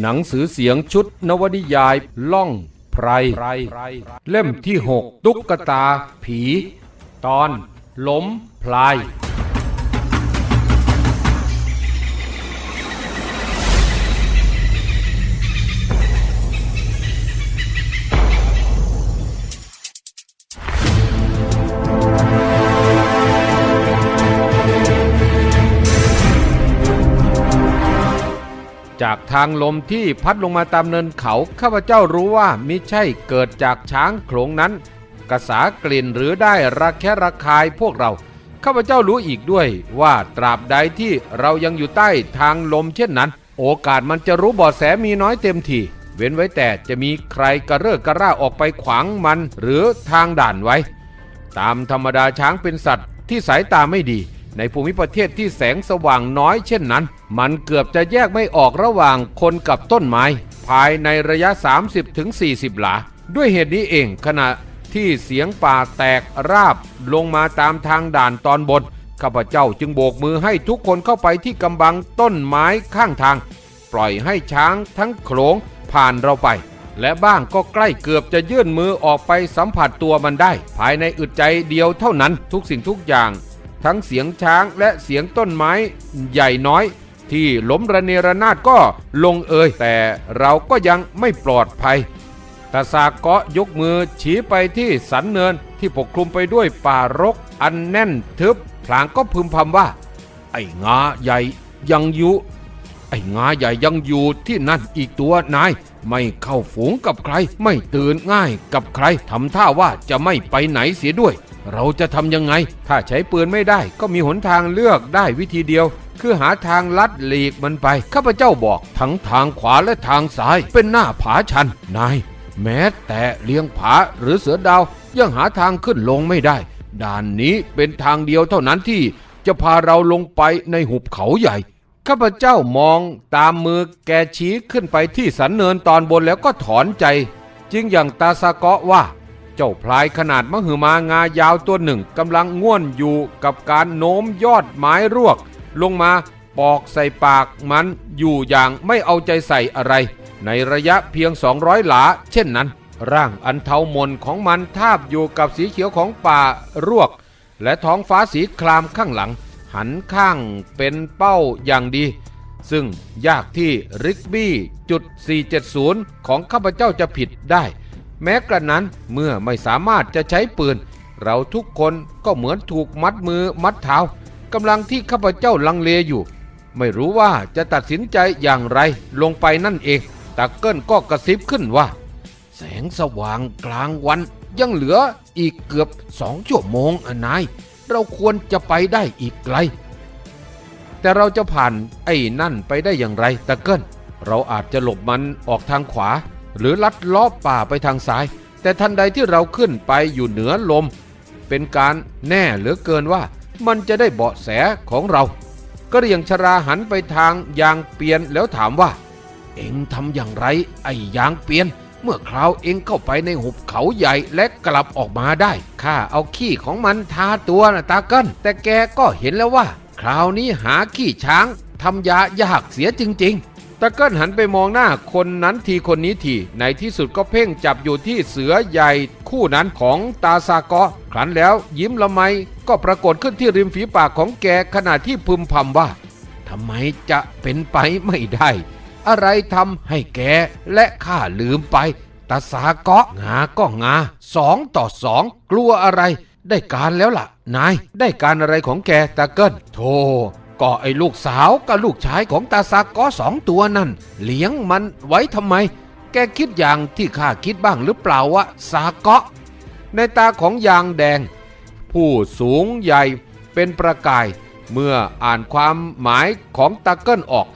หนังสือเสียงชุดนวนิยายล่องไพร เล่มที่ 6 ตุ๊กตาผี ตอนล้มพลาย จากทางลมที่พัดลงมาตามเนินเขาข้าพเจ้ารู้ว่ามิใช่เกิดจากช้างโขลงนั้น กระสากลิ่นหรือได้ระแคะระคายพวกเราข้าพเจ้ารู้อีกด้วยว่าตราบใดที่เรายังอยู่ใต้ทางลมเช่นนั้น โอกาสมันจะรู้เบาะแสมีน้อยเต็มทีเว้นไว้แต่จะมีใครกระเริกกระร่าออกไปขวางมันหรือทางด่านไว้ ตามธรรมดาช้างเป็นสัตว์ที่สายตาไม่ดี ในภูมิประเทศที่แสงสว่างน้อยเช่นนั้น มันเกือบจะแยกไม่ออกระหว่างคนกับต้นไม้ ภายในระยะ 30-40 หลา ด้วยเหตุนี้เองขณะที่เสียงป่าแตกราบลงมาตามทางด่านตอนบนข้าพเจ้าจึงโบกมือให้ทุกคนเข้าไปที่กำบังต้นไม้ข้างทาง ปล่อยให้ช้างทั้งโขลงผ่านเราไป และบ้างก็ใกล้เกือบจะยื่นมือออกไปสัมผัสตัวมันได้ ภายในอึดใจเดียวเท่านั้นทุกสิ่งทุกอย่าง ทั้งเสียงช้างและเสียงต้นไม้ใหญ่น้อย ที่ล้มระเนระนาดก็ลงเอยแต่เราก็ยังไม่ปลอดภัยตาสาเกาะยกมือชี้ไปที่สันเนินที่ปกคลุมไปด้วยป่ารกอันแน่นทึบพลางก็พึมพำว่า ไอ้งาใหญ่ยังอยู่ ไอ้งาใหญ่ยังอยู่ที่นั่นอีกตัวนาย ไม่เข้าฝูงกับใคร ไม่ตื่นง่ายกับใครทำท่าว่าจะไม่ไปไหนเสียด้วย เราจะทำยังไง ถ้าใช้ปืนไม่ได้ก็มีหนทางเลือกได้วิธีเดียว คือหาทางลัดหลีกมันไป ข้าพเจ้าบอกทั้งทางขวาและทางซ้ายเป็นหน้าผาชัน นาย แม้แต่เลี้ยงผาหรือเสือดาว ยังหาทางขึ้นลงไม่ได้ ด่านนี้เป็นทางเดียวเท่านั้นที่จะพาเราลงไปในหุบเขาใหญ่ ข้าพเจ้ามองตามมือแกชี้ขึ้นไปที่สันเนินตอนบนแล้วก็ถอนใจ จึงอย่างตาสะเกาะว่า เจ้าพลายขนาดมหึมางายาวตัวหนึ่งกำลังง่วนอยู่กับการโน้มยอดไม้รวก ลงมาปอกใส่ปากมันอยู่อย่างไม่เอาใจใส่อะไร ในระยะเพียง 200 หลา เช่นนั้น ร่างอันเทามนของมันทาบอยู่กับสีเขียวของป่ารวก และท้องฟ้าสีครามข้างหลัง หันข้างเป็นเป้าอย่างดี ซึ่งยากที่ริกบี้จุด 470 ของข้าพเจ้าจะผิดได้ แม้กระนั้นเมื่อไม่สามารถจะใช้ปืน เราทุกคนก็เหมือนถูกมัดมือมัดเท้ากำลังที่ข้าพเจ้าลังเลอยู่ ไม่รู้ว่าจะตัดสินใจอย่างไรลงไปนั่นเองตาเกิลก็กระซิบขึ้นว่า แสงสว่างกลางวันยังเหลืออีกเกือบสองชั่วโมงอะนาย เราควรจะไปได้อีกไกล แต่เราจะผ่านไอ้นั่นไปได้อย่างไรตะเกิลเราอาจจะหลบมันออกทางขวา หรือลัดล้อป่าไปทางซ้าย แต่ทันใดที่เราขึ้นไปอยู่เหนือลม เป็นการแน่เหลือเกินว่ามันจะได้เบาะแสของเราก็เรียงชราหันไปทางยางเปียนแล้วถามว่า เอ็งทำอย่างไรไอ้ยางเปียน เมื่อคราวเองเข้าไปในหุบเขาใหญ่และกลับออกมาได้ข้าเอาขี้ของมันทาตัวนะตาเกิลแต่แกก็เห็นแล้วว่า คราวนี้หาขี้ช้างทำยายากเสียจริง ๆตะเกิลหันไปมองหน้าคนนั้นทีคนนี้ทีในที่สุดก็เพ่งจับอยู่ที่เสือใหญ่คู่นั้นของตาซากาะครั้นแล้วยิ้มละไมก็ปรากฏขึ้นที่ริมฝีปากของแกขณะที่พึมพำว่าทำไมจะเป็นไปไม่ได้ อะไรทำให้แกและข้าลืมไปตาสาเกาะงาก็งาสองต่อสองกลัวอะไร ได้การแล้วล่ะ นายได้การอะไรของแกตาเกิลโธ่ก็ไอ้ลูกสาวกับลูกชายของตาสาเกาะสองตัวนั่น เลี้ยงมันไว้ทำไม แกคิดอย่างที่ข้าคิดบ้างหรือเปล่าวะสาเกาะ ในตาของยางแดง ผู้สูงใหญ่เป็นประกาย เมื่ออ่านความหมายของตาเกิลออก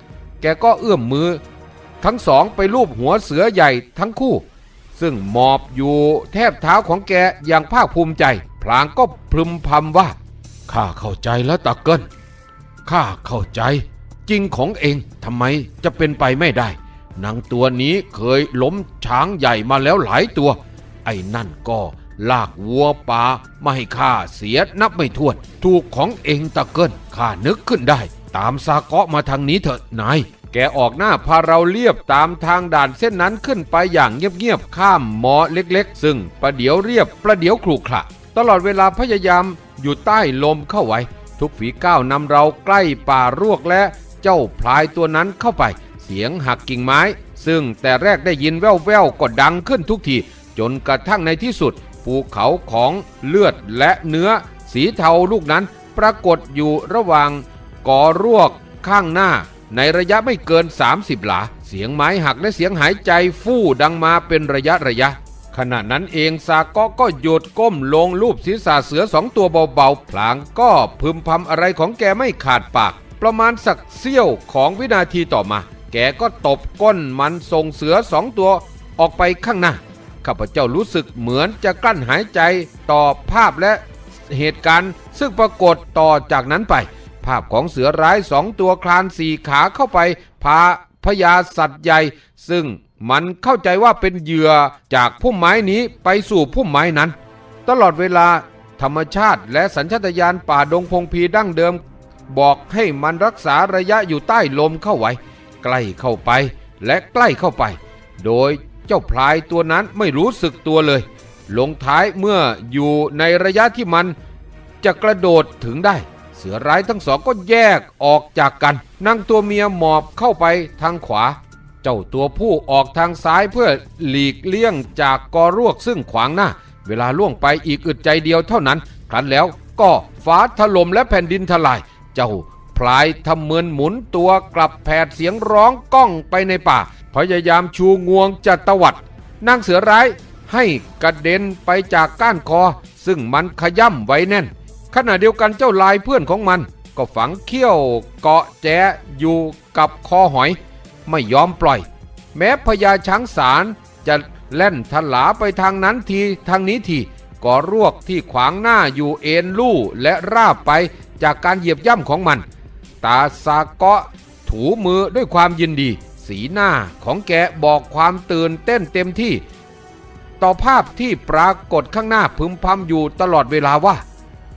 แกก็เอื้อมมือ ทั้งสองไปลูบหัวเสือใหญ่ทั้งคู่ ซึ่งหมอบอยู่แทบเท้าของแกอย่างภาคภูมิใจ พลางก็พรึมพำว่า ข้าเข้าใจแล้วตาเกิลข้าเข้าใจ จริงของเองทำไมจะเป็นไปไม่ได้นางตัวนี้เคยล้มช้างใหญ่มาแล้วหลายตัว ไอ้นั่นก็ลากวัวป่ามาให้ข้าเสียนับไม่ถ้วน ถูกของเองตะเกิลข้านึกขึ้นได้ ตามซาเกาะมาทางนี้เถอะนาย แกออกหน้าพาเราเลียบตามทางด่านเส้นนั้นขึ้นไปอย่างเงียบๆข้ามหมอเล็กๆ ซึ่งประเดี๋ยวเรียบประเดี๋ยวครุขระตลอดเวลาพยายามอยู่ใต้ลมเข้าไว้ ทุกฝีก้าวนำเราใกล้ป่ารวกและเจ้าพลายตัวนั้นเข้าไป เสียงหักกิ่งไม้ ซึ่งแต่แรกได้ยินแว่วๆก็ดังขึ้นทุกที จนกระทั่งในที่สุด ภูเขาของเลือดและเนื้อ สีเทาลูกนั้นปรากฏอยู่ระหว่างกอรวกข้างหน้า ในระยะไม่เกิน 30 หลา เสียงไม้หักและเสียงหายใจฟู่ดังมาเป็นระยะระยะ ขณะนั้นเองซาก็ก็หยุดก้มลงรูปศีรษะเสือสองตัวเบาๆ พลางก็พึมพำอะไรของแกไม่ขาดปาก ประมาณสักเสี้ยวของวินาทีต่อมา แกก็ตบก้นมันส่งเสือสองตัวออกไปข้างหน้าข้าพเจ้ารู้สึกเหมือนจะกลั้นหายใจต่อภาพและเหตุการณ์ซึ่งปรากฏต่อจากนั้นไป ภาพของเสือร้ายสองตัวคลานสี่ขาเข้าไป พาพญาสัตว์ใหญ่ ซึ่งมันเข้าใจว่าเป็นเหยื่อจากพุ่มไม้นี้ไปสู่พุ่มไม้นั้น ตลอดเวลาธรรมชาติและสัญชาตญาณป่าดงพงพีดั้งเดิม บอกให้มันรักษาระยะอยู่ใต้ลมเข้าไว้ ใกล้เข้าไปและใกล้เข้าไป โดยเจ้าพลายตัวนั้นไม่รู้สึกตัวเลย ลงท้ายเมื่ออยู่ในระยะที่มันจะกระโดดถึงได้ สือร้ายทั้งสองก็แยกออกจากกันนั่งตัวเมียหมอบเข้าไปทางขวา เจ้าตัวผู้ออกทางซ้ายเพื่อหลีกเลี่ยงจากกอรวกซึ่งขวางหน้า เวลาล่วงไปอีกอึดใจเดียวเท่านั้น ครั้นแล้วก็ฟ้าถล่มและแผ่นดินทลาย เจ้าพลายทำเมินหมุนตัวกลับแผดเสียงร้องก้องไปในป่า พยายามชูงวงจัตวัดนางเสือร้ายให้กระเด็นไปจากก้านคอ ซึ่งมันขย่ำไว้แน่น ขณะเดียวกันเจ้าลายเพื่อนของมัน ก็ฝังเขี้ยวเกาะแจอยู่กับคอหอย ไม่ยอมปล่อย แม้พญาช้างสารจะแล่นทลาไปทางนั้นทีทางนี้ทีก็รวกที่ขวางหน้าอยู่เอ็นลู่และราบไปจากการเหยียบย่ำของมัน ตาซาเกาะถูมือด้วยความยินดี สีหน้าของแกบอกความตื่นเต้นเต็มที่ ต่อภาพที่ปรากฏข้างหน้าพึมพำอยู่ตลอดเวลาว่า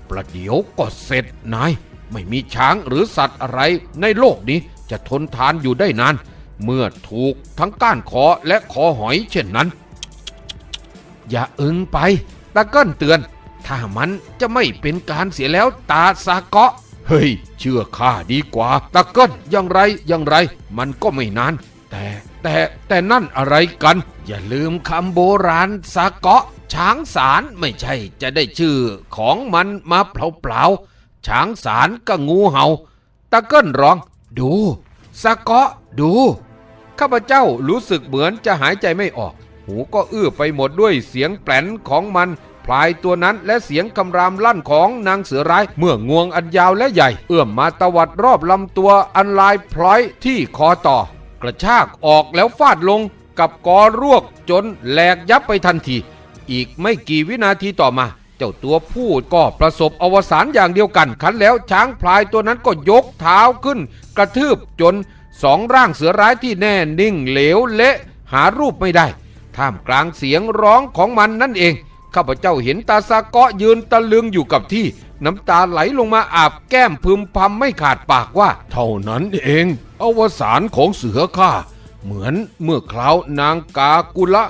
ประเดี๋ยวก็เสร็จนาย ไม่มีช้างหรือสัตว์อะไรในโลกนี้จะทนทานอยู่ได้นาน เมื่อถูกทั้งก้านคอและคอหอยเช่นนั้น อย่าอึงไปตะเกิ้ลเตือน ถ้ามันจะไม่เป็นการเสียแล้วตาซาเกาะเฮ้ย เชื่อข้าดีกว่าตะเกิ้ลอย่างไรอย่างไร มันก็ไม่นาน แต่แต่แต่นั่นอะไรกัน อย่าลืมคำโบราณสาเกาะ ช้างสารไม่ใช่จะได้ชื่อของมันมาเปล่าๆช้างสารก็งูเหา่าตะเกิ้ลร้องดูสาเกาะดู ข้าพเจ้ารู้สึกเหมือนจะหายใจไม่ออก หูก็อื้อไปหมดด้วยเสียงแปลนของมันพลายตัวนั้นและเสียงคำรามลั่นของนางเสือร้าย เมื่องวงอันยาวและใหญ่ เอื้อมมาตวัดรอบลำตัวอันลายพลอยที่คอต่อ กระชากออกแล้วฟาดลง กับกอรวกจนแหลกยับไปทันที อีกไม่กี่วินาทีต่อมา เจ้าตัวผู้ก็ประสบอวสานอย่างเดียวกันขันแล้วช้างพลายตัวนั้นก็ยกเท้าขึ้น กระทืบจนสองร่างเสือร้ายที่แน่นิ่งเหลวเละหารูปไม่ได้ ท่ามกลางเสียงร้องของมันนั่นเอง ข้าพเจ้าเห็นตาซาเกาะยืนตะลึงอยู่กับที่ น้ำตาไหลลงมาอาบแก้มพึมพำไม่ขาดปากว่า เท่านั้นเอง อวสานของเสือข้า เหมือนเมื่อคราวนางกากุละ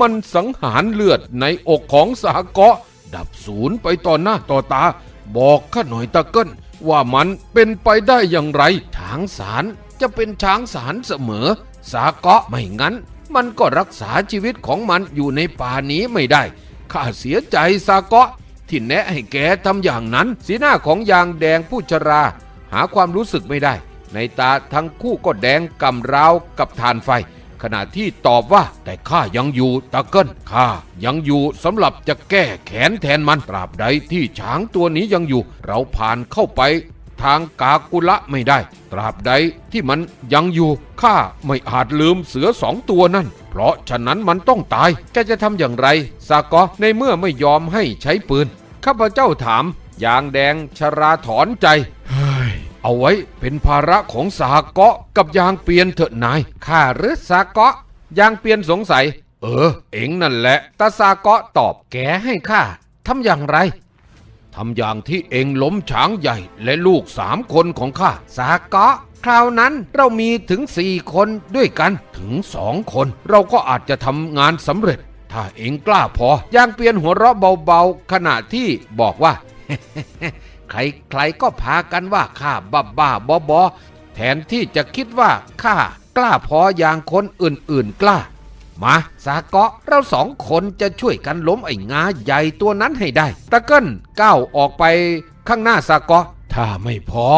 มันสังหารเลือดในอกของสาเกาะ ดับศูนย์ไปต่อหน้าต่อตา บอกข้าหน่อยตะเกิ้ลว่ามันเป็นไปได้อย่างไร ช้างสารจะเป็นช้างสารเสมอ สาเกาะไม่งั้น มันก็รักษาชีวิตของมันอยู่ในป่านี้ไม่ได้ข้าเสียใจสาเกาะที่แนะให้แกทำอย่างนั้น สีหน้าของยางแดงผู้ชรา หาความรู้สึกไม่ได้ ในตาทั้งคู่ก็แดงกำราวกับทานไฟ ขณะที่ตอบว่าแต่ข้ายังอยู่ตะเกิลข้ายังอยู่สำหรับจะแก้แขนแทนมันตราบใดที่ช้างตัวนี้ยังอยู่ เราผ่านเข้าไปทางกากุละไม่ได้ ตราบใดที่มันยังอยู่ข้าไม่อาจลืมเสือสองตัวนั่น เพราะฉะนั้นมันต้องตายแกจะทำอย่างไรสากอในเมื่อไม่ยอมให้ใช้ปืน ข้าพเจ้าถามยางแดงชราถอนใจ เอาไว้เป็นภาระของสาเกาะกับยางเปียนเถอะนายข้าหรือสาเกาะยางเปียนสงสัย เออ เอ็งนั่นแหละตาสาเกาะตอบแกให้ข้าทำอย่างไรทำอย่างที่เอ็งล้มช้างใหญ่และลูกสามคนของข้าสาเกาะคราวนั้นเรามีถึงสี่คนด้วยกันถึงสองคน เราก็อาจจะทำงานสำเร็จ ถ้าเอ็งกล้าพอยางเปลี่ยนหัวเราะเบาๆ ขณะที่บอกว่า ใครใครก็พากันว่าข้าบ้าบ้าบอบอแทนที่จะคิดว่าข้ากล้าพออย่างคนอื่นๆกล้า มาสาเกาะเราสองคนจะช่วยกันล้มไอ้งาใหญ่ตัวนั้นให้ได้ ตะเกิลก้าวออกไปข้างหน้าสาเกาะถ้าไม่พอ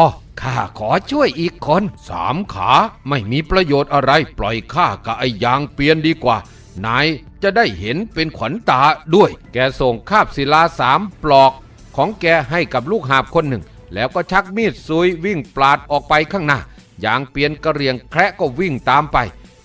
ข้าขอช่วยอีกคน สามขาไม่มีประโยชน์อะไร ปล่อยข้ากับไอ้ยางเปลี่ยนดีกว่านายจะได้เห็นเป็นขวัญตาด้วย แกส่งคาบศิลาสามปลอก ของแกให้กับลูกหาบคนหนึ่ง แล้วก็ชักมีดซุยวิ่งปลาดออกไปข้างหน้า อย่างเปลี่ยนกระเรียงแคระก็วิ่งตามไป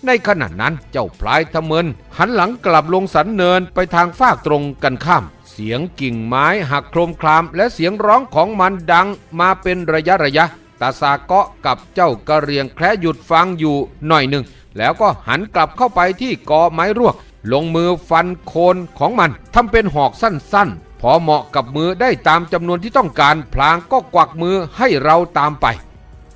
ในขณะนั้นเจ้าพลายทะเมินหันหลังกลับลงสันเนินไปทางฟากตรงกันข้าม เสียงกิ่งไม้หักโครมคราม และเสียงร้องของมันดังมาเป็นระยะระยะตาซาเกาะกับเจ้ากระเรียงแคระหยุดฟังอยู่หน่อยหนึ่ง แล้วก็หันกลับเข้าไปที่กอไม้รวก ลงมือฟันโคนของมันทำเป็นหอกสั้นๆ พอเหมาะกับมือได้ตามจำนวนที่ต้องการพลางก็กวักมือให้เราตามไป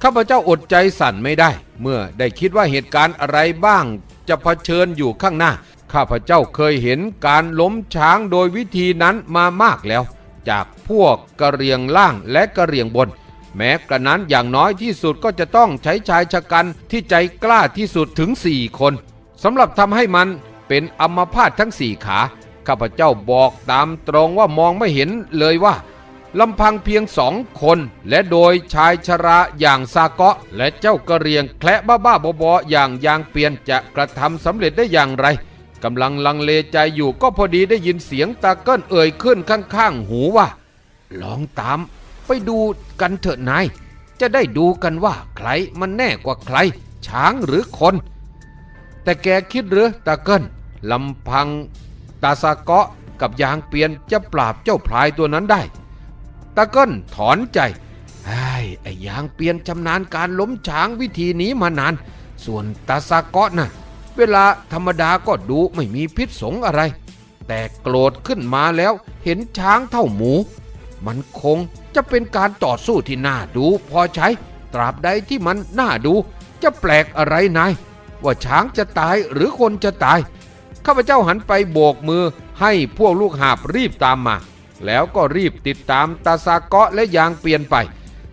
ข้าพเจ้าอดใจสั่นไม่ได้ เมื่อได้คิดว่าเหตุการณ์อะไรบ้างจะเผชิญอยู่ข้างหน้า ข้าพเจ้าเคยเห็นการล้มช้างโดยวิธีนั้นมามากแล้ว จากพวกกระเรียงล่างและกระเรียงบน แม้กระนั้นอย่างน้อยที่สุดก็จะต้องใช้ชายชะกันที่ใจกล้าที่สุดถึงสี่คนสำหรับทำให้มันเป็นอัมพาตทั้งสี่ขา ข้าพเจ้าบอกตามตรงว่ามองไม่เห็นเลยว่าลำพังเพียงสองคน และโดยชายชราอย่างซาเกาะ และเจ้ากระเรียงแคละบ้าบ้าๆบอๆอย่างยางเปลี่ยนจะกระทำสำเร็จได้อย่างไรกำลังลังเลใจอยู่ก็พอดีได้ยินเสียงตาเกิ้ลเอ่ยขึ้นข้างๆหูว่า ลองตาม ไปดูกันเถอะนาย จะได้ดูกันว่าใครมันแน่กว่าใคร ช้างหรือคน แต่แกคิดหรือตาเกิ้ลลำพัง ตาซาเกาะกับยางเปลี่ยนจะปราบเจ้าพลายตัวนั้นได้ ตะเกิ้ลถอนใจไอ้ยไอ้ยางเปลี่ยนชำนาญการล้มช้างวิธีนี้มานาน ส่วนตาซาเกาะน่ะเวลาธรรมดาก็ดูไม่มีพิษสงอะไร แต่โกรธขึ้นมาแล้วเห็นช้างเท่าหมู มันคงจะเป็นการต่อสู้ที่น่าดูพอใช้ ตราบใดที่มันน่าดู จะแปลกอะไรนายว่าช้างจะตายหรือคนจะตาย ข้าพเจ้าหันไปโบกมือให้พวกลูกหาบรีบตามมา แล้วก็รีบติดตามตาซาเกาะและยางเปลี่ยนไป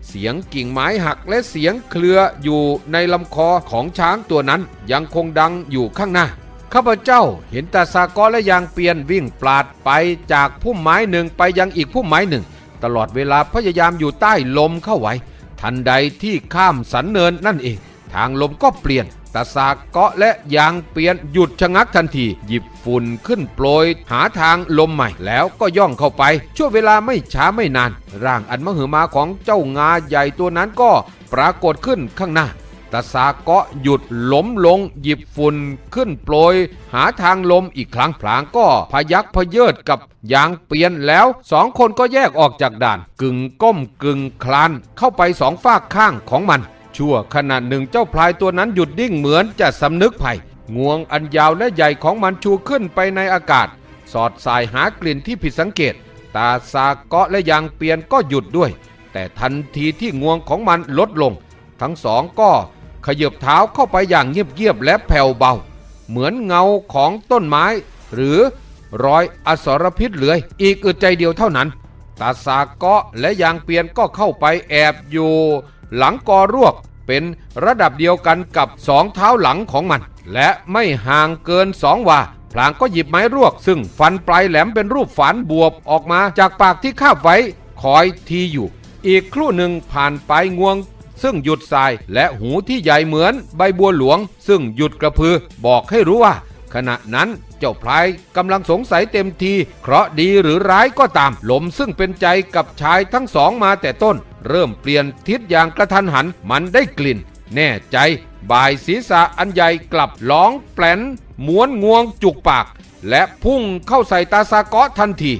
เสียงกิ่งไม้หักและเสียงเครืออยู่ในลำคอของช้างตัวนั้นยังคงดังอยู่ข้างหน้าข้าพเจ้าเห็นตาซาเกาะและยางเปลี่ยนวิ่งปลาดไปจากพุ่มไม้หนึ่งไปยังอีกพุ่มไม้หนึ่ง ตลอดเวลาพยายามอยู่ใต้ลมเข้าไว้ ทันใดที่ข้ามสันเนินนั่นเอง ทางลมก็เปลี่ยน ตาสากเกาะและยางเปลี่ยนหยุดชะงักทันที หยิบฝุ่นขึ้นโปรย หาทางลมใหม่แล้วก็ย่องเข้าไป ช่วงเวลาไม่ช้าไม่นาน ร่างอันมหึมาของเจ้างาใหญ่ตัวนั้นก็ปรากฏขึ้นข้างหน้าตาสาเกาะหยุดล้มลงหยิบฝุ่นขึ้นโปรย หาทางลมอีกครั้งพลางก็พยักพเยิดกับยางเปลี่ยนแล้วสองคนก็แยกออกจากด่าน กึ่งก้มกึ่งคลานเข้าไปสองฝากข้างของมัน ชั่วขณะหนึ่งเจ้าพลายตัวนั้นหยุดดิ้งเหมือนจะสำนึกภัยงวงอันยาวและใหญ่ของมันชูขึ้นไปในอากาศ สอดสายหากลิ่นที่ผิดสังเกต ตาซาเกาะและยางเปลี่ยนก็หยุดด้วย แต่ทันทีที่งวงของมันลดลง ทั้งสองก็ขยับเท้าเข้าไปอย่างเงียบๆและแผ่วเบา เหมือนเงาของต้นไม้ หรือรอยอสรพิษเลื้อย อีกอึดใจเดียวเท่านั้น ตาสาเกาะและยางเปลี่ยนก็เข้าไปแอบอยู่ หลังกอรวกเป็นระดับเดียวกันกับสองเท้าหลังของมัน และไม่ห่างเกินสองวาพลางก็หยิบไม้รวก ซึ่งฟันปลายแหลมเป็นรูปฝานบวบออกมาจากปากที่คาบไว้คอยทีอยู่ อีกครู่หนึ่งผ่านไปงวง ซึ่งหยุดสายและหูที่ใหญ่เหมือนใบบัวหลวง ซึ่งหยุดกระพือบอกให้รู้ว่า ขณะนั้นเจ้าพลายกำลังสงสัยเต็มที เคราะดีหรือร้ายก็ตามลมซึ่งเป็นใจกับชายทั้งสองมาแต่ต้น เริ่มเปลี่ยนทิศอย่างกระทันหันมันได้กลิ่น แน่ใจบ่ายศีรษะอันใหญ่กลับร้องแปลนม้วนงวงจุกปาก และพุ่งเข้าใส่ตาซากะทันที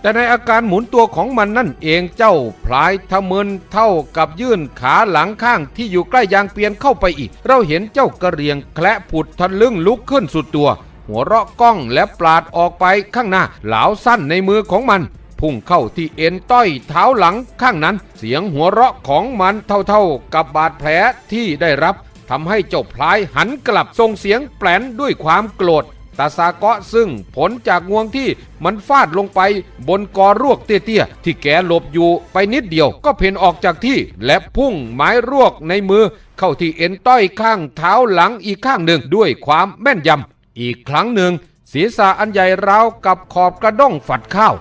แต่ในอาการหมุนตัวของมันนั่นเองเจ้าพลายทะมึนเท่ากับยื่นขาหลังข้างที่อยู่ใกล้ยางเปียนเข้าไปอีก เราเห็นเจ้ากระเรียงแคละผุดทะลึ่งลุกขึ้นสุดตัว หัวเราะก้องและปลาดออกไปข้างหน้าเหลาสั้นในมือของมัน พุ่งเข้าที่เอ็นต้อยเท้าหลังข้างนั้น เสียงหัวเราะของมันเท่าๆกับบาดแผลที่ได้รับทำให้เจ้าพลายหันกลับส่งเสียงแปลนด้วยความโกรธตาซาเกาะซึ่งผลจากงวงที่มันฟาดลงไปบนกอรวกเตี้ยๆ ที่แกหลบอยู่ไปนิดเดียวก็เพ่นออกจากที่ และพุ่งไม้รวกในมือ เข้าที่เอ็นต้อยข้างเท้าหลังอีกข้างหนึ่งด้วยความแม่นยำ อีกครั้งหนึ่ง ศีรษะอันใหญ่ราวกับขอบกระด้งฝัดข้าว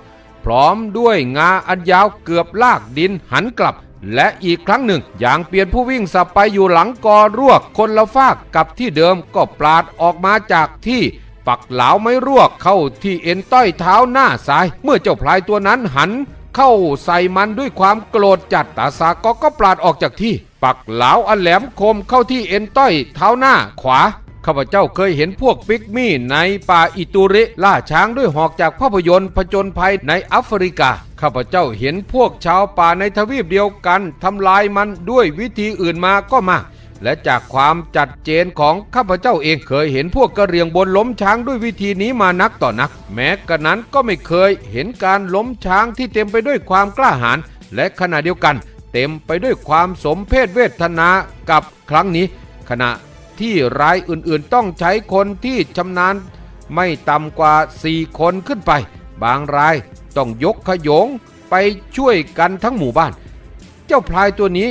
พร้อมด้วยงาอันยาวเกือบลากดินหันกลับ และอีกครั้งหนึ่งอย่างเปลี่ยนผู้วิ่งสับไปอยู่หลังกอรวกคนละฟากกับที่เดิมก็ปราดออกมาจากที่ปักเหลาไม่รวกเข้าที่เอ็นต้อยเท้าหน้าซ้าย เมื่อเจ้าพลายตัวนั้นหันเข้าใส่มันด้วยความโกรธจัดตาซาก็ก็ปราดออกจากที่ ปักเหลาอันแหลมคมเข้าที่เอ็นต้อยเท้าหน้าขวา ข้าพเจ้าเคยเห็นพวกปิกมี่ในป่าอิตุริล่าช้างด้วยหอกจากภาพยนตร์ผจญภัยในแอฟริกา ข้าพเจ้าเห็นพวกชาวป่าในทวีปเดียวกันทำลายมันด้วยวิธีอื่นมาก็มากและจากความจัดเจนของข้าพเจ้าเองเคยเห็นพวกกระเรียงบนล้มช้างด้วยวิธีนี้มานักต่อนัก แม้กระนั้นก็ไม่เคยเห็นการล้มช้างที่เต็มไปด้วยความกล้าหาญและขณะเดียวกัน เต็มไปด้วยความสมเพศเวทนากับครั้งนี้ ขณะ ที่รายอื่นๆ ต้องใช้คนที่ชำนาญไม่ต่ำกว่า 4 คนขึ้นไป บางรายต้องยกขยงไปช่วยกันทั้งหมู่บ้าน เจ้าพลายตัวนี้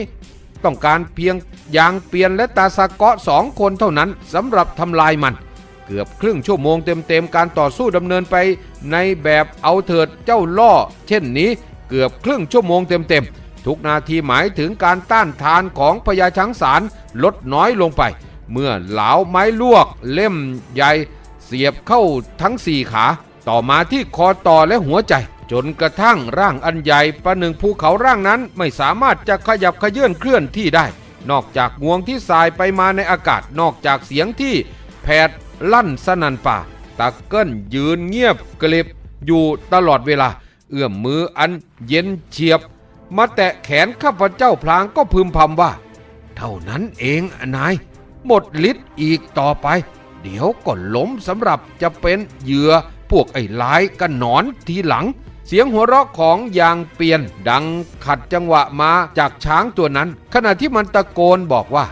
ต้องการเพียงยางเปลี่ยนและตาสะเกาะสองคนเท่านั้นสำหรับทำลายมัน เกือบครึ่งชั่วโมงเต็มๆการต่อสู้ดำเนินไปในแบบเอาเถิดเจ้าล่อ เช่นนี้เกือบครึ่งชั่วโมงเต็มๆทุกนาทีหมายถึงการต้านทานของพญาช้างสารลดน้อยลงไป เมื่อเหลาไม้ลวกเล่มใหญ่เสียบเข้าทั้งสี่ขา ต่อมาที่คอต่อและหัวใจ จนกระทั่งร่างอันใหญ่ประหนึ่งภูเขาร่างนั้นไม่สามารถจะขยับขยื่นเคลื่อนที่ได้ นอกจากงวงที่สายไปมาในอากาศนอกจากเสียงที่แผดลั่นสนันป่าตาเกิ้ลยืนเงียบกลิบอยู่ตลอดเวลา เอื้อมมืออันเย็นเฉียบ มาแตะแขนข้าพเจ้าพลางก็พึมพำว่า เท่านั้นเองนาย หมดฤทธิ์อีกต่อไป เดี๋ยวก็ล้มสำหรับจะเป็นเหยื่อพวกไอ้ลายกันหนอนทีหลัง เสียงหัวเราะของยางเปลี่ยน ดังขัดจังหวะมาจากช้างตัวนั้น ขณะที่มันตะโกนบอกว่า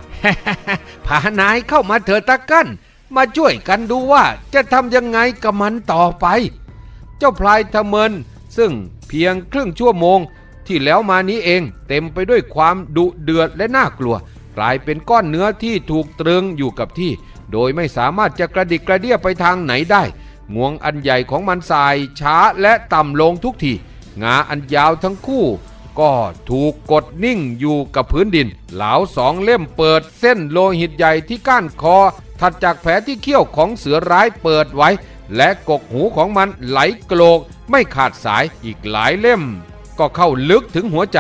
พานายเข้ามาเถิดตะกั้นมาช่วยกันดูว่าจะทำยังไงกับมันต่อไป เจ้าพลายทะเมินซึ่งเพียงครึ่งชั่วโมงที่แล้วมานี้เองเต็มไปด้วยความดุเดือดและน่ากลัว กลายเป็นก้อนเนื้อที่ถูกตรึงอยู่กับที่ โดยไม่สามารถจะกระดิกกระเดี้ยไปทางไหนได้งวงอันใหญ่ของมันสายช้าและต่ำลงทุกทีงาอันยาวทั้งคู่ ก็ถูกกดนิ่งอยู่กับพื้นดิน เหลาสองเล่มเปิดเส้นโลหิตใหญ่ที่ก้านคอ ถัดจากแผลที่เขี้ยวของเสือร้ายเปิดไว้ และกกหูของมันไหลโกรกไม่ขาดสายอีกหลายเล่ม ก็เข้าลึกถึงหัวใจ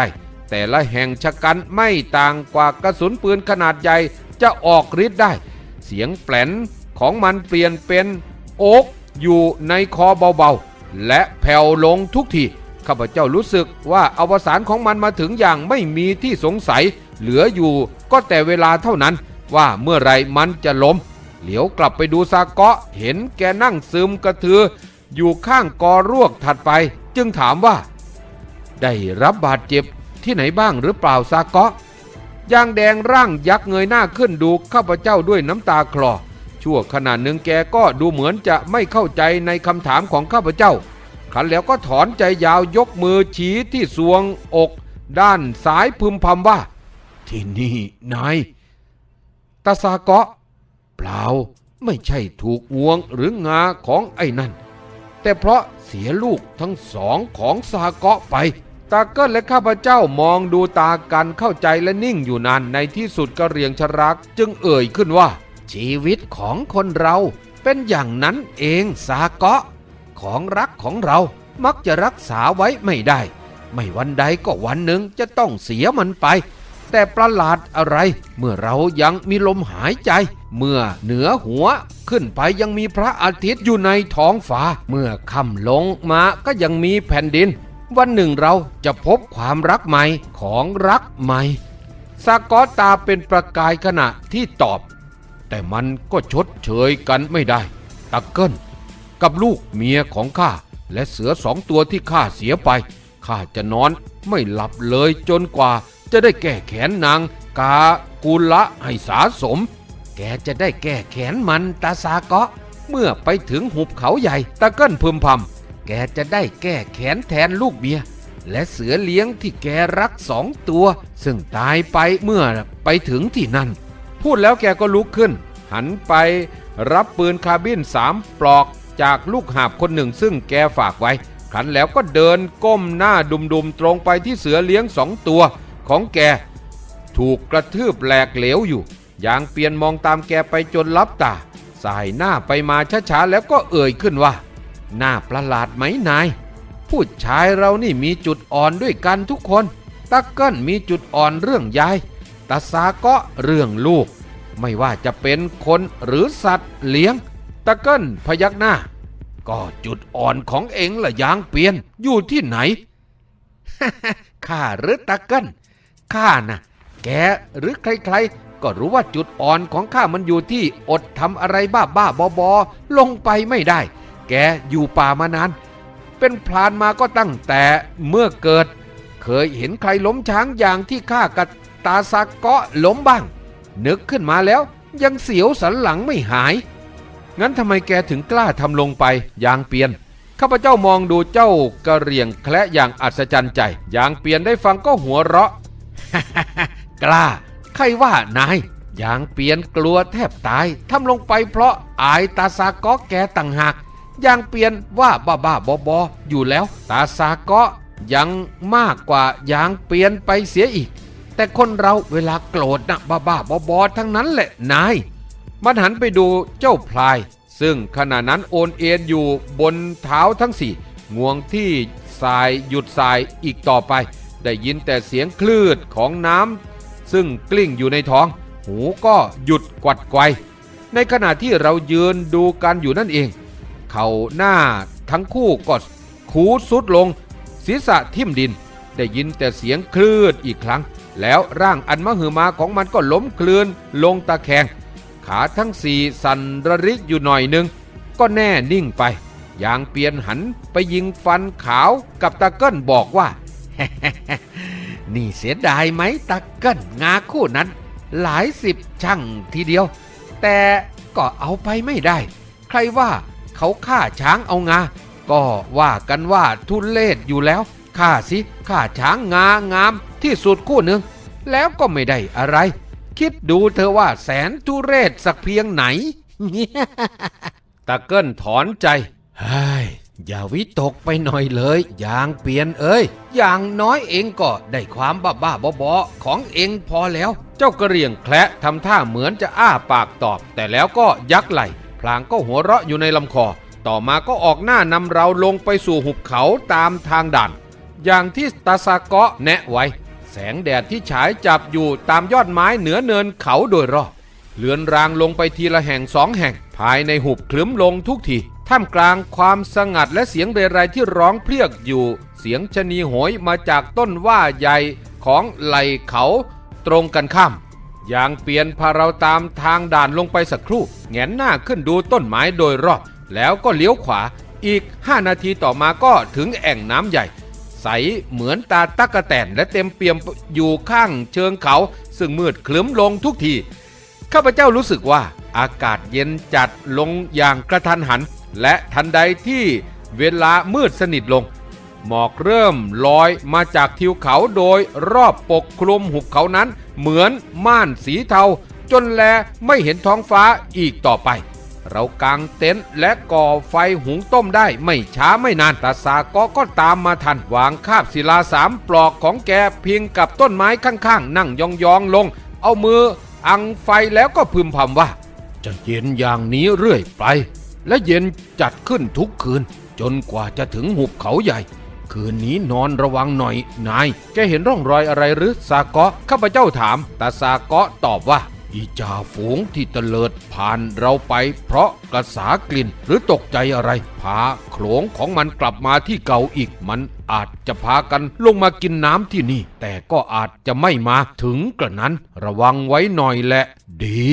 แต่ละแห่งชะกันไม่ต่างกว่ากระสุนปืนขนาดใหญ่จะออกฤทธิ์ได้ เสียงแปลนของมันเปลี่ยนเป็นโอกอยู่ในคอเบาๆ และแผ่วลงทุกทีข้าพเจ้ารู้สึกว่าอวสานของมันมาถึงอย่างไม่มีที่สงสัย เหลืออยู่ก็แต่เวลาเท่านั้น ว่าเมื่อไรมันจะล้ม เหลียวกลับไปดูซาเกาะเห็นแกนั่งซึมกระทือ อยู่ข้างกอรวกถัดไป จึงถามว่า ได้รับบาดเจ็บ ที่ไหนบ้างหรือเปล่าซาเกาะยางแดงร่างยักษ์เงยหน้าขึ้นดูข้าพเจ้าด้วยน้ำตาคลอ ชั่วขณะหนึ่งแกก็ดูเหมือนจะไม่เข้าใจในคำถามของข้าพเจ้า ขันแล้วก็ถอนใจยาวยกมือชี้ที่สวงอก ด้านซ้ายพึมพำว่า ที่นี่นายตาซาเกาะ เปล่าไม่ใช่ถูกงวงหรืองาของไอ้นั่น แต่เพราะเสียลูกทั้งสองของซาเกาะไป ตาเกิ้ลและข้าพเจ้ามองดูตากันเข้าใจและนิ่งอยู่นานในที่สุดกระเรียงชรัก จึงเอ่ยขึ้นว่า ชีวิตของคนเราเป็นอย่างนั้นเองซาเกาะ ของรักของเรามักจะรักษาไว้ไม่ได้ ไม่วันใดก็วันหนึ่งจะต้องเสียมันไป แต่ประหลาดอะไร เมื่อเรายังมีลมหายใจ เมื่อเหนือหัวขึ้นไปยังมีพระอาทิตย์อยู่ในท้องฟ้า เมื่อค่ำลงมาก็ยังมีแผ่นดิน วันหนึ่งเราจะพบความรักใหม่ของรักใหม่สากอตตาเป็นประกายขณะที่ตอบ แต่มันก็ชดเชยกันไม่ได้ ตักเกิลกับลูกเมียของข้าและเสือสองตัวที่ข้าเสียไปข้าจะนอนไม่หลับเลยจนกว่าจะได้แก้แขนนางกากุละให้สาสม แกจะได้แก้แขนมันตาสาเกาะเมื่อไปถึงหุบเขาใหญ่ตะเกิ้นพึมพำ แกจะได้แก้แขนแทนลูกเมีย และเสือเลี้ยงที่แกรักสองตัว ซึ่งตายไปเมื่อไปถึงที่นั่น พูดแล้วแกก็ลุกขึ้น หันไปรับปืนคาร์บินสามปลอกจากลูกหาบคนหนึ่งซึ่งแกฝากไว้ขันแล้วก็เดินก้มหน้าดุมๆตรงไปที่เสือเลี้ยงสองตัว ของแก ถูกกระทืบแหลกเหลวอยู่ยางเปลี่ยนมองตามแกไปจนลับตา สายหน้าไปมาช้าๆแล้วก็เอ่ยขึ้นว่า น้าประหลาดไหมนาย ผู้ชายเรานี่มีจุดอ่อนด้วยกันทุกคนตักเกิลมีจุดอ่อนเรื่องยายตาสาก็เรื่องลูก ไม่ว่าจะเป็นคนหรือสัตว์เลี้ยงตะเกิลพยักหน้า ก็จุดอ่อนของเองละยางเปลี่ยนอยู่ที่ไหนข้าหรือตะเกิลข้าน่ะแกหรือใครๆ ก็รู้ว่าจุดอ่อนของข้ามันอยู่ที่อดทำอะไรบ้าบ้าๆบอๆลงไปไม่ได้ แกอยู่ป่ามานาน เป็นพรานมาก็ตั้งแต่เมื่อเกิด เคยเห็นใครล้มช้างอย่างที่ข้ากับตาซักเกาะล้มบ้าง นึกขึ้นมาแล้วยังเสียวสันหลังไม่หาย งั้นทำไมแกถึงกล้าทำลงไปอย่างเปียน ข้าพเจ้ามองดูเจ้ากระเรียงแคละอย่างอัศจรรย์ใจ อย่างเปียนได้ฟังก็หัวเราะ กล้า ใครว่านายอย่างเปียนกลัวแทบตายทำลงไปเพราะอายตาซากาะแกต่างหาก ยางเปลี่ยนว่าบ้าบ้าบอบออยู่แล้ว ตาซาเกาะยังมากกว่าอย่างเปลี่ยนไปเสียอีก แต่คนเราเวลาโกรธนะบ้าบ้าบอบอทั้งนั้นแหละนาย มันหันไปดูเจ้าพลาย ซึ่งขณะนั้นโอนเอ็นอยู่บนเท้าทั้งสี่งวงที่สายหยุดสายอีกต่อไป ได้ยินแต่เสียงคลื่นของน้ำซึ่งกลิ้งอยู่ในท้อง หูก็หยุดกวัดไกวในขณะที่เรายืนดูกันอยู่นั่นเอง เข่าหน้าทั้งคู่ก็คูสุดลง ศีรษะทิ่มดิน ได้ยินแต่เสียงคลื่นอีกครั้ง แล้วร่างอันมหึมาของมันก็ล้มคลืนลงตะแคง ขาทั้งสี่สั่นระริกอยู่หน่อยหนึ่ง ก็แน่นิ่งไปยางเปลี่ยนหันไปยิงฟันขาวกับตะเกิ้ลบอกว่า นี่เสียดายไหมตะเกิ้ลงาคู่นั้น หลายสิบช่างทีเดียว แต่ก็เอาไปไม่ได้ ใครว่า เขาฆ่าช้างเอางา ก็ว่ากันว่าทุเลศอยู่แล้วฆ่าสิฆ่าช้างงางามที่สุดคู่หนึ่ง แล้วก็ไม่ได้อะไร คิดดูเธอว่าแสนทุเรศสักเพียงไหนตะเกิ้ลถอนใจเฮ้ยอย่าวิตกไปหน่อยเลยอย่างเปลี่ยนเอ้ย อย่างน้อยเองก็ได้ความบ้าบ้าๆบอๆของเองพอแล้ว เจ้ากระเรียงแคละทำท่าเหมือนจะอ้าปากตอบ แต่แล้วก็ยักไหล ลางก็หัวเราะอยู่ในลำคอ ต่อมาก็ออกหน้านำเราลงไปสู่หุบเขาตามทางด่าน อย่างที่ตาซาเกาะแนะไว้ แสงแดดที่ฉายจับอยู่ตามยอดไม้เหนือเนินเขาโดยรอบเลือนรางลงไปทีละแห่งสองแห่ง ภายในหุบคลึ้มลงทุกทีท่ามกลางความสงัดและเสียงเรไรที่ร้องเพรียกอยู่ เสียงชะนีโหยมาจากต้นว่าใหญ่ของไหลเขา ตรงกันข้าม อย่างเปลี่ยนพาเราตามทางด่านลงไปสักครู่แงนหน้าขึ้นดูต้นไม้โดยรอบ แล้วก็เลี้ยวขวาอีก 5 นาทีต่อมาก็ถึงแอ่งน้ำใหญ่ ใสเหมือนตาตักกะแตนและเต็มเปี่ยมอยู่ข้างเชิงเขา ซึ่งมืดคลึ้มลงทุกที ข้าพเจ้ารู้สึกว่าอากาศเย็นจัดลงอย่างกระทันหัน และทันใดที่เวลามืดสนิทลง หมอกเริ่มลอยมาจากทิวเขาโดยรอบปกคลุมหุบเขานั้น เหมือนม่านสีเทา จนแลไม่เห็นท้องฟ้าอีกต่อไป เรากางเต็นท์และก่อไฟหุงต้มได้ไม่ช้าไม่นานตาสาก็ก็ตามมาทันวางคาบศิลาสามปลอกของแกพิงกับต้นไม้ข้างๆ นั่งยองๆลง เอามืออังไฟแล้วก็พึมพำว่า จะเย็นอย่างนี้เรื่อยไป และเย็นจัดขึ้นทุกคืน จนกว่าจะถึงหุบเขาใหญ่ คืนนี้นอนระวังหน่อย นาย แกเห็นร่องรอยอะไรหรือซาเกาะข้าพเจ้าถาม แต่ซาเกาะตอบว่า อีจ่าฝูงที่เตลิดผ่านเราไป เพราะกระสากลิ่นหรือตกใจอะไร พาโขลงของมันกลับมาที่เก่าอีกมันอาจจะพากันลงมากินน้ำที่นี่ แต่ก็อาจจะไม่มาถึงกระนั้น ระวังไว้หน่อยแหละ ดี